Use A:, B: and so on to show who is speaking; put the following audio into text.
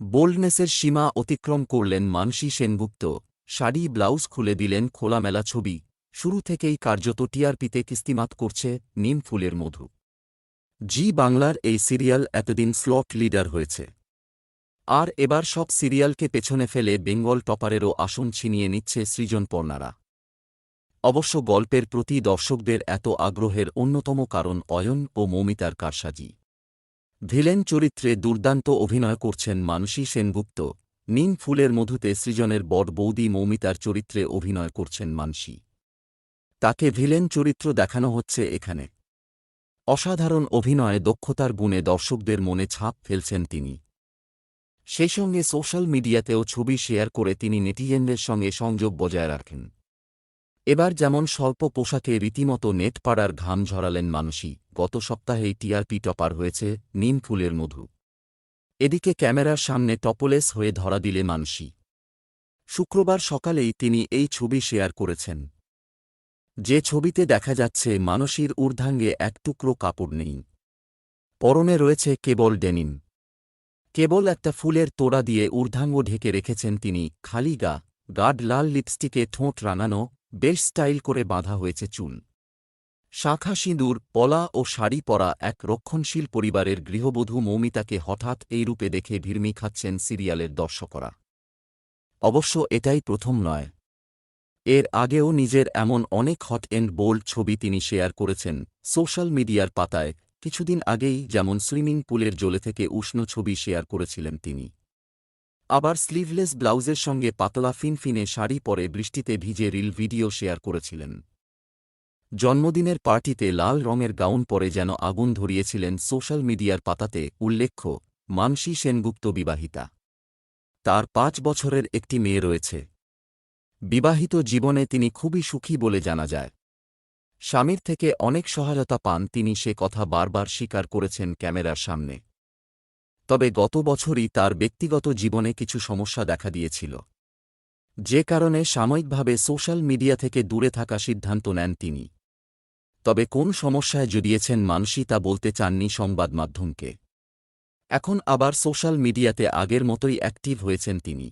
A: বোল্ডনেসের সীমা অতিক্রম করলেন মানসী সেনগুপ্ত। শাড়ি, ব্লাউজ খুলে দিলেন খোলামেলা ছবি। শুরু থেকেই কার্যত টিআরপিতে কিস্তিমাত করছে নিম ফুলের মধু। জি বাংলার এই সিরিয়াল এতদিন স্লট লিডার হয়েছে। আর এবার সব সিরিয়ালকে পেছনে ফেলে বেঙ্গল টপারেরও আসন ছিনিয়ে নিচ্ছে সৃজনপর্ণারা। অবশ্য গল্পের প্রতি দর্শকদের এত আগ্রহের অন্যতম কারণ অয়ন ও মৌমিতার কারসাজি। ভিলেন চরিত্রে দুর্দান্ত অভিনয় করছেন মানসী সেনগুপ্ত। নিম ফুলের মধুতে সৃজনের বড় বৌদি মৌমিতার চরিত্রে অভিনয় করছেন মানসী। তাকে ভিলেন চরিত্র দেখানো হচ্ছে এখানে। অসাধারণ অভিনয়ে দক্ষতার গুণে দর্শকদের মনে ছাপ ফেলছেন তিনি। সেই সঙ্গে সোশ্যাল মিডিয়াতেও ছবি শেয়ার করে তিনি নেটিজেনদের সঙ্গে সংযোগ বজায় রাখেন। এবার যেমন স্বল্প পোশাকে রীতিমতো নেট পাড়ার ঘাম ঝরালেন মানসী, গত সপ্তাহেই টিআরপি টপার হয়েছে নিম ফুলের মধু। এদিকে ক্যামেরার সামনে টপলেস হয়ে ধরা দিলে মানসী। শুক্রবার সকালেই তিনি এই ছবি শেয়ার করেছেন। যে ছবিতে দেখা যাচ্ছে মানসীর ঊর্ধ্বাঙ্গে এক টুকরো কাপড় নেই। পরনে রয়েছে কেবল ডেনিম। কেবল একটা ফুলের তোড়া দিয়ে ঊর্ধ্বাঙ্গ ঢেকে রেখেছেন তিনি খালি গা, গাঢ় লাল লিপস্টিকে ঠোঁট রাঙানো বেশ স্টাইল করে বাঁধা হয়েছে চুন। শাখা সিঁদুর, পলা ও শাড়ি পরা এক রক্ষণশীল পরিবারের গৃহবধূ মৌমিতাকে হঠাৎ এই রূপে দেখে ভিড়মি খাচ্ছেন সিরিয়ালের দর্শকরা। অবশ্য এটাই প্রথম নয়। এর আগেও নিজের এমন অনেক হট এন্ড বোল্ড ছবি তিনি শেয়ার করেছেন সোশ্যাল মিডিয়ার পাতায়, কিছুদিন আগেই যেমন সুইমিং পুলের জলে থেকে উষ্ণ ছবি শেয়ার করেছিলেন তিনি। আবার স্লিভলেস ব্লাউজের সঙ্গে পাতলা ফিনফিনে শাড়ি পরে বৃষ্টিতে ভিজে রিল ভিডিও শেয়ার করেছিলেন। জন্মদিনের পার্টিতে লাল রঙের গাউন পরে যেন আগুন ধরিয়েছিলেন সোশ্যাল মিডিয়ার পাতাতে উল্লেখ্য, মানসী সেনগুপ্ত বিবাহিতা। তার পাঁচ বছরের একটি মেয়ে রয়েছে। বিবাহিত জীবনে তিনি খুবই সুখী বলে জানা যায়। স্বামীর থেকে অনেক সহায়তা পান তিনি সে কথা বারবার স্বীকার করেছেন ক্যামেরার সামনে। তবে গত বছরই তার ব্যক্তিগত জীবনে কিছু সমস্যা দেখা দিয়েছিল। যে কারণে সাময়িকভাবে সোশ্যাল মিডিয়া থেকে দূরে থাকা সিদ্ধান্ত নেন তিনি। তবে কোন সমস্যায় জড়িয়েছেন মানসী তা বলতে চাননি সংবাদ মাধ্যমকে এখন আবার সোশ্যাল মিডিয়াতে আগের মতোই অ্যাক্টিভ হয়েছেন তিনি।